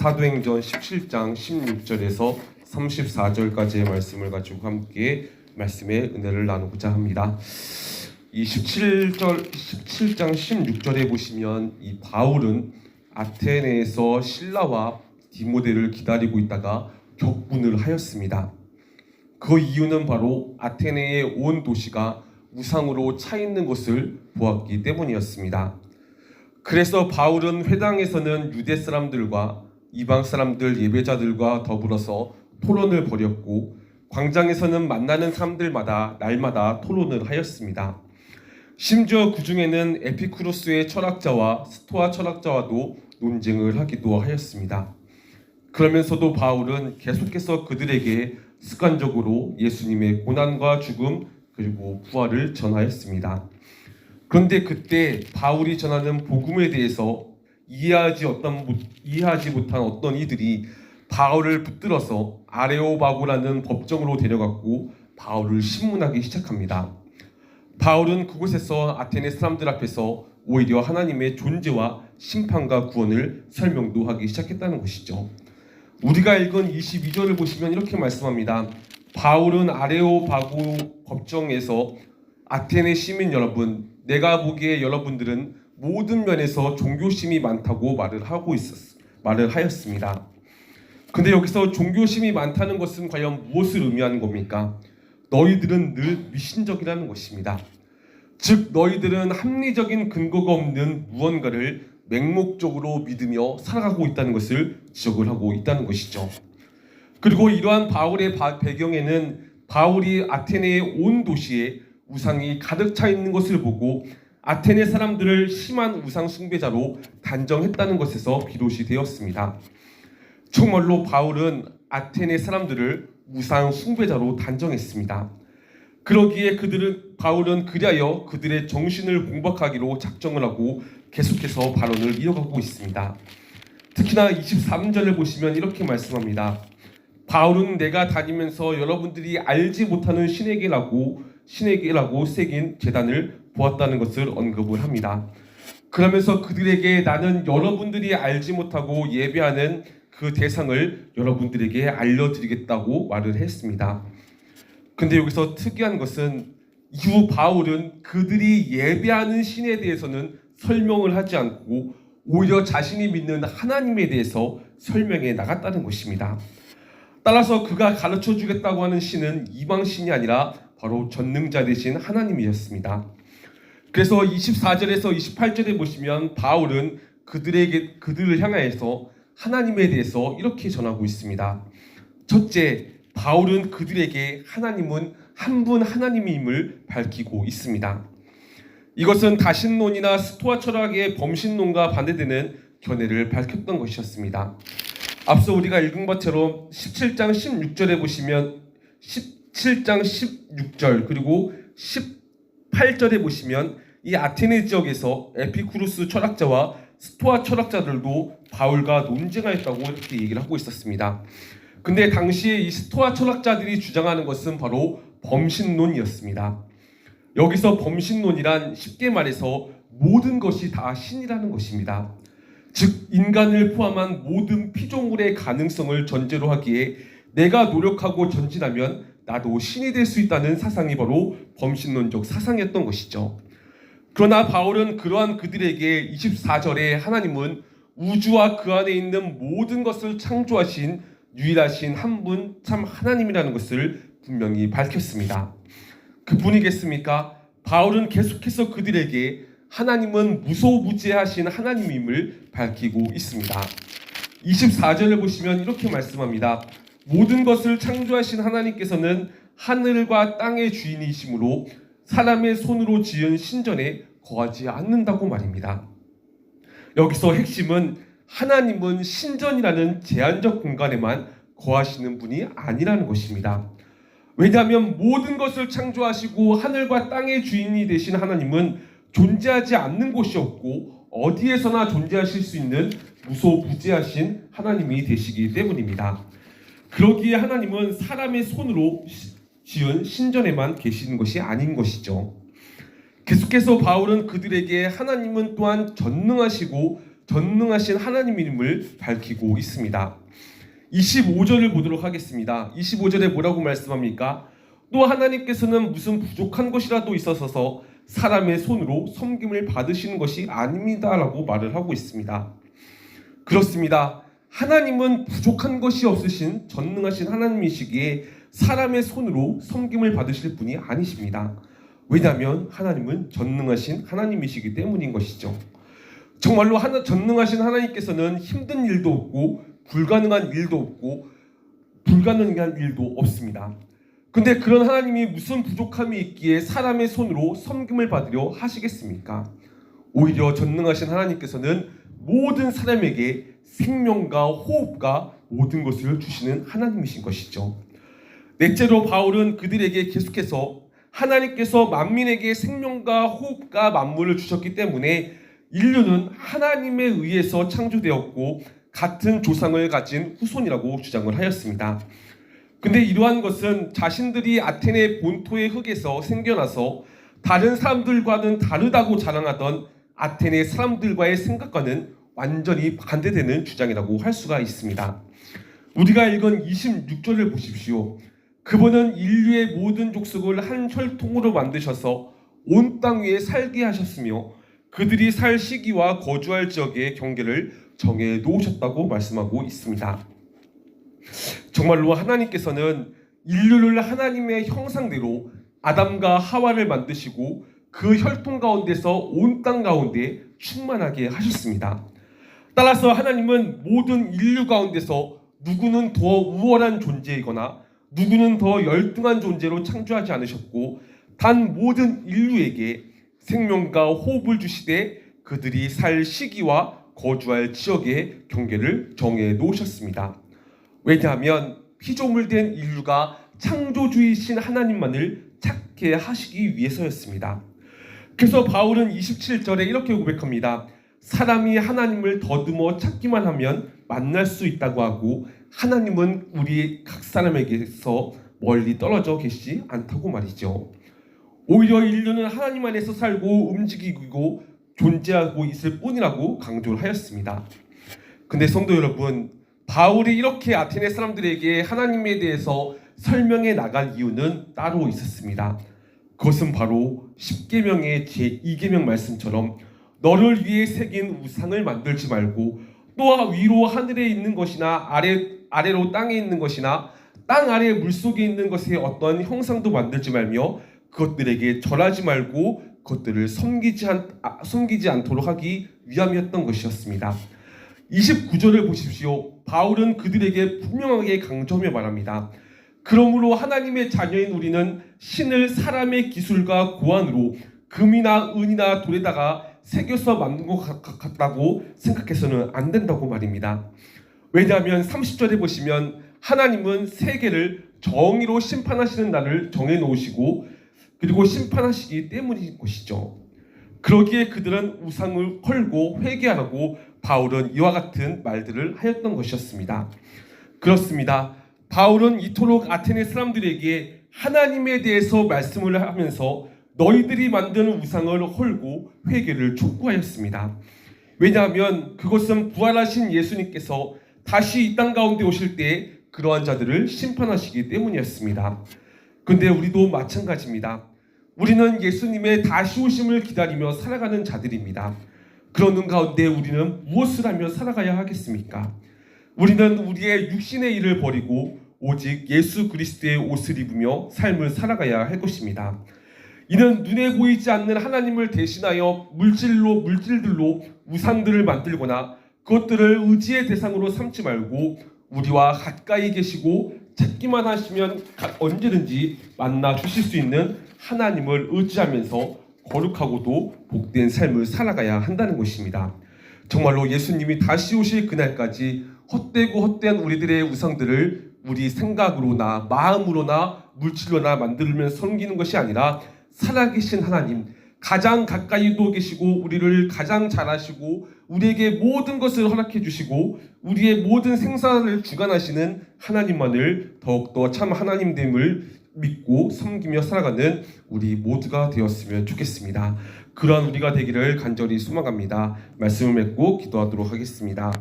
사도행전 17장 16절에서 34절까지의 말씀을 가지고 함께 말씀의 은혜를 나누고자 합니다. 이 17절 17장 16절에 보시면 이 바울은 아테네에서 신라와 디모데를 기다리고 있다가 격분을 하였습니다. 그 이유는 바로 아테네의 온 도시가 우상으로 차 있는 것을 보았기 때문이었습니다. 그래서 바울은 회당에서는 유대 사람들과 이방 사람들 예배자들과 더불어서 토론을 벌였고 광장에서는 만나는 사람들마다 날마다 토론을 하였습니다. 심지어 그 중에는 에피쿠로스의 철학자와 스토아 철학자와도 논쟁을 하기도 하였습니다. 그러면서도 바울은 계속해서 그들에게 습관적으로 예수님의 고난과 죽음 그리고 부활을 전하였습니다. 그런데 그때 바울이 전하는 복음에 대해서 이해하지 어떤 이해하지 못한 어떤 이들이 바울을 붙들어서 아레오바고라는 법정으로 데려갔고 바울을 신문하기 시작합니다. 바울은 그곳에서 아테네 사람들 앞에서 오히려 하나님의 존재와 심판과 구원을 설명도 하기 시작했다는 것이죠. 우리가 읽은 22절을 보시면 이렇게 말씀합니다. 바울은 아레오바고 법정에서 아테네 시민 여러분, 내가 보기에 여러분들은 모든 면에서 종교심이 많다고 말을 하고 있었 말을 하였습니다. 근데 여기서 종교심이 많다는 것은 과연 무엇을 의미하는 겁니까? 너희들은 늘 미신적이라는 것입니다. 즉 너희들은 합리적인 근거가 없는 무언가를 맹목적으로 믿으며 살아가고 있다는 것을 지적을 하고 있다는 것이죠. 그리고 이러한 바울의 배경에는 바울이 아테네의 온 도시에 우상이 가득 차 있는 것을 보고 아테네 사람들을 심한 우상 숭배자로 단정했다는 것에서 비롯이 되었습니다. 정말로 바울은 아테네 사람들을 우상 숭배자로 단정했습니다. 그러기에 그들은 바울은 그리하여 그들의 정신을 공박하기로 작정을 하고 계속해서 발언을 이어가고 있습니다. 특히나 23절을 보시면 이렇게 말씀합니다. 바울은 내가 다니면서 여러분들이 알지 못하는 신에게라고 신에게라고 새긴 재단을 보았다는 것을 언급을 합니다. 그러면서 그들에게 나는 여러분들이 알지 못하고 예배하는 그 대상을 여러분들에게 알려드리겠다고 말을 했습니다. 근데 여기서 특이한 것은 이후 바울은 그들이 예배하는 신에 대해서는 설명을 하지 않고 오히려 자신이 믿는 하나님에 대해서 설명해 나갔다는 것입니다. 따라서 그가 가르쳐 주겠다고 하는 신은 이방 신이 아니라 바로 전능자 되신 하나님이었습니다. 그래서 24절에서 28절에 보시면 바울은 그들에게 그들을 향하여서 하나님에 대해서 이렇게 전하고 있습니다. 첫째, 바울은 그들에게 하나님은 한 분 하나님임을 밝히고 있습니다. 이것은 다신론이나 스토아 철학의 범신론과 반대되는 견해를 밝혔던 것이었습니다. 앞서 우리가 읽은 것처럼 17장 16절에 보시면 17장 16절 그리고 18절에 보시면 이 아테네 지역에서 에피쿠루스 철학자와 스토아 철학자들도 바울과 논쟁하였다고 이렇게 얘기를 하고 있었습니다. 근데 당시에 이 스토아 철학자들이 주장하는 것은 바로 범신론이었습니다. 여기서 범신론이란 쉽게 말해서 모든 것이 다 신이라는 것입니다. 즉 인간을 포함한 모든 피조물의 가능성을 전제로 하기에 내가 노력하고 전진하면 나도 신이 될 수 있다는 사상이 바로 범신론적 사상이었던 것이죠. 그러나 바울은 그러한 그들에게 24절에 하나님은 우주와 그 안에 있는 모든 것을 창조하신 유일하신 한 분 참 하나님이라는 것을 분명히 밝혔습니다. 그분이겠습니까? 바울은 계속해서 그들에게 하나님은 무소부재하신 하나님임을 밝히고 있습니다. 24절을 보시면 이렇게 말씀합니다. 모든 것을 창조하신 하나님께서는 하늘과 땅의 주인이시므로 사람의 손으로 지은 신전에 거하지 않는다고 말입니다. 여기서 핵심은 하나님은 신전이라는 제한적 공간에만 거하시는 분이 아니라는 것입니다. 왜냐하면 모든 것을 창조하시고 하늘과 땅의 주인이 되신 하나님은 존재하지 않는 곳이 없고 어디에서나 존재하실 수 있는 무소부재하신 하나님이 되시기 때문입니다. 그러기에 하나님은 사람의 손으로 지은 신전에만 계시는 것이 아닌 것이죠. 계속해서 바울은 그들에게 하나님은 또한 전능하시고 전능하신 하나님임을 밝히고 있습니다. 25절을 보도록 하겠습니다. 25절에 뭐라고 말씀합니까? 또 하나님께서는 무슨 부족한 것이라도 있어서 사람의 손으로 섬김을 받으시는 것이 아닙니다라고 말을 하고 있습니다. 그렇습니다. 하나님은 부족한 것이 없으신 전능하신 하나님이시기에 사람의 손으로 섬김을 받으실 분이 아니십니다. 왜냐하면 하나님은 전능하신 하나님이시기 때문인 것이죠. 정말로 하나, 전능하신 하나님께서는 힘든 일도 없고 불가능한 일도 없고 불가능한 일도 없습니다. 근데 그런 하나님이 무슨 부족함이 있기에 사람의 손으로 섬김을 받으려 하시겠습니까? 오히려 전능하신 하나님께서는 모든 사람에게 생명과 호흡과 모든 것을 주시는 하나님이신 것이죠. 넷째로 바울은 그들에게 계속해서 하나님께서 만민에게 생명과 호흡과 만물을 주셨기 때문에 인류는 하나님에 의해서 창조되었고 같은 조상을 가진 후손이라고 주장을 하였습니다. 근데 이러한 것은 자신들이 아테네 본토의 흙에서 생겨나서 다른 사람들과는 다르다고 자랑하던 아테네 사람들과의 생각과는 완전히 반대되는 주장이라고 할 수가 있습니다. 우리가 읽은 26절을 보십시오. 그분은 인류의 모든 족속을 한 혈통으로 만드셔서 온 땅 위에 살게 하셨으며 그들이 살 시기와 거주할 지역의 경계를 정해 놓으셨다고 말씀하고 있습니다. 정말로 하나님께서는 인류를 하나님의 형상대로 아담과 하와를 만드시고 그 혈통 가운데서 온 땅 가운데 충만하게 하셨습니다. 따라서 하나님은 모든 인류 가운데서 누구는 더 우월한 존재이거나 누구는 더 열등한 존재로 창조하지 않으셨고 단 모든 인류에게 생명과 호흡을 주시되 그들이 살 시기와 거주할 지역의 경계를 정해 놓으셨습니다. 왜냐하면 피조물된 인류가 창조주이신 하나님만을 찾게 하시기 위해서였습니다. 그래서 바울은 27절에 이렇게 고백합니다. 사람이 하나님을 더듬어 찾기만 하면 만날 수 있다고 하고 하나님은 우리 각 사람에게서 멀리 떨어져 계시지 않다고 말이죠. 오히려 인류는 하나님 안에서 살고 움직이고 존재하고 있을 뿐이라고 강조를 하였습니다. 근데 성도 여러분, 바울이 이렇게 아테네 사람들에게 하나님에 대해서 설명해 나갈 이유는 따로 있었습니다. 그것은 바로 10계명의 제2계명 말씀처럼 너를 위해 새긴 우상을 만들지 말고 또 위로 하늘에 있는 것이나 아래 아래로 땅에 있는 것이나 땅 아래 물 속에 있는 것의 어떤 형상도 만들지 말며 그것들에게 절하지 말고 그것들을 섬기지, 않, 아, 섬기지 않도록 하기 위함이었던 것이었습니다. 29절을 보십시오. 바울은 그들에게 분명하게 강조하며 말합니다. 그러므로 하나님의 자녀인 우리는 신을 사람의 기술과 고안으로 금이나 은이나 돌에다가 새겨서 만든 것 같다고 생각해서는 안 된다고 말입니다. 왜냐하면 30절에 보시면 하나님은 세계를 정의로 심판하시는 날을 정해 놓으시고 그리고 심판하시기 때문인 것이죠. 그러기에 그들은 우상을 헐고 회개하라고 바울은 이와 같은 말들을 하였던 것이었습니다. 그렇습니다. 바울은 이토록 아테네 사람들에게 하나님에 대해서 말씀을 하면서 너희들이 만드는 우상을 헐고 회개를 촉구하였습니다. 왜냐하면 그것은 부활하신 예수님께서 다시 이 땅 가운데 오실 때 그러한 자들을 심판하시기 때문이었습니다. 근데 우리도 마찬가지입니다. 우리는 예수님의 다시 오심을 기다리며 살아가는 자들입니다. 그러는 가운데 우리는 무엇을 하며 살아가야 하겠습니까? 우리는 우리의 육신의 일을 버리고 오직 예수 그리스도의 옷을 입으며 삶을 살아가야 할 것입니다. 이는 눈에 보이지 않는 하나님을 대신하여 물질로 물질들로 우상들을 만들거나 그것들을 의지의 대상으로 삼지 말고 우리와 가까이 계시고 찾기만 하시면 언제든지 만나 주실 수 있는 하나님을 의지하면서 거룩하고도 복된 삶을 살아가야 한다는 것입니다. 정말로 예수님이 다시 오실 그날까지 헛되고 헛된 우리들의 우상들을 우리 생각으로나 마음으로나 물질로나 만들면 섬기는 것이 아니라 살아계신 하나님, 가장 가까이도 계시고 우리를 가장 잘 아시고 우리에게 모든 것을 허락해 주시고 우리의 모든 생사를 주관하시는 하나님만을 더욱더 참 하나님됨을 믿고 섬기며 살아가는 우리 모두가 되었으면 좋겠습니다. 그러한 우리가 되기를 간절히 소망합니다. 말씀을 맺고 기도하도록 하겠습니다.